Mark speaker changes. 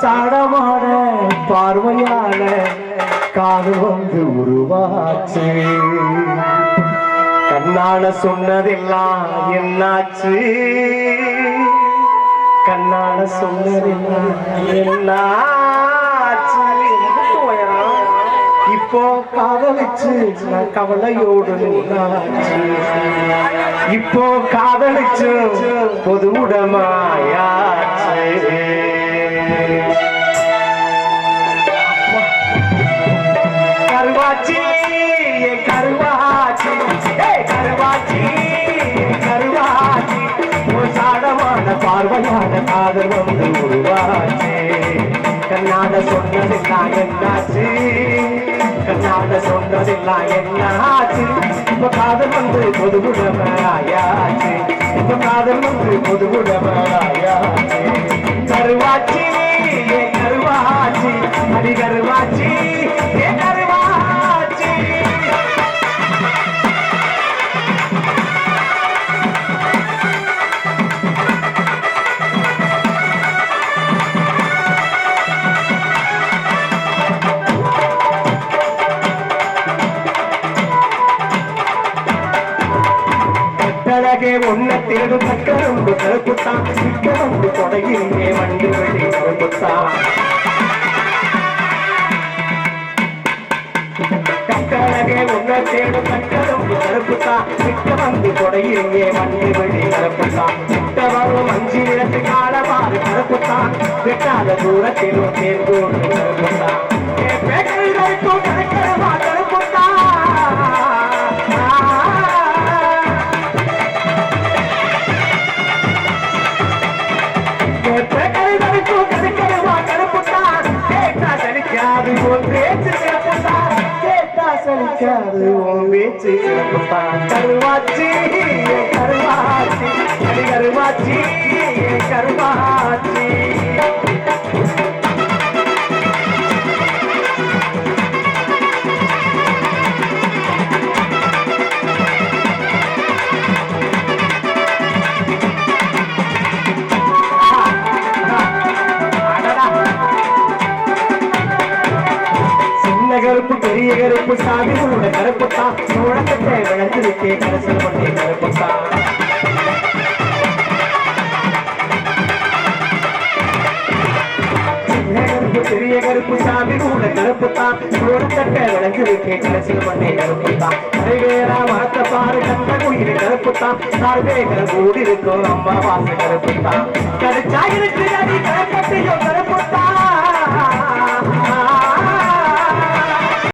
Speaker 1: சடமான பார்வையால காது வந்து உருவாச்சு. கண்ணான சொன்னதெல்லாம் என்னாச்சு? கண்ணான சொன்னதெல்லாம் என்னாச்சு? இப்போ காதலிச்சு நான் கவலையோடு இப்போ காதலிச்சு பொது உடமாயாச்சு. கருவாச்சி கருவாச்சி. கருவாச்சி கருவாச்சி. சாடமான பார்வையான காதல் வந்து உருவாச்சு. கண்ணாட சொன்னதெல்லாம் என்னாச்சு? கண்ணாட சொன்னதெல்லாம் என்னாச்சு? இப்ப காதல் வந்து பொதுவுடமையாச்சு இப்ப காதல் வந்து பொதுவுடமையாச்சு கருவாச்சி அழகே உன்னை தேடும் சக்கரம்பு கருப்புத்தான் சிக்கரம்பு கொடையிலே வண்டி வெடி கருப்புத்தான் கட்டழகே ஒன்ன தேடும் சக்கரம்பு கருப்புத்தான் சிக்கரம்பு கொடையிலே வண்டி வெடி கருப்புத்தான் சிட்ட வரும் அஞ்சு இடத்து காலமாறு கருப்புத்தான் வெட்டாத கருப்புத்தான் கருவாச்சி கருவாச்சி கருவாச்சி கருவாச்சி பெரிய கருப்பு சாமி கூட கருப்பு தான் விளைஞ்சு விளைஞ்சிருக்கே கரைசல் பண்ணி கருப்பு பெரிய கருப்பு சாமி கூட கருப்பு தான் விளைஞ்சு விளைஞ்சிருக்கே கரைசல் பண்ணி கருப்பு தான் கரைவேரா மரத்த பாரு கந்த குயில கருப்பு தான் சார்பே கருப்பு இருக்கும் அம்மா வாச கருப்பு தான் கடிச்சா இருக்கு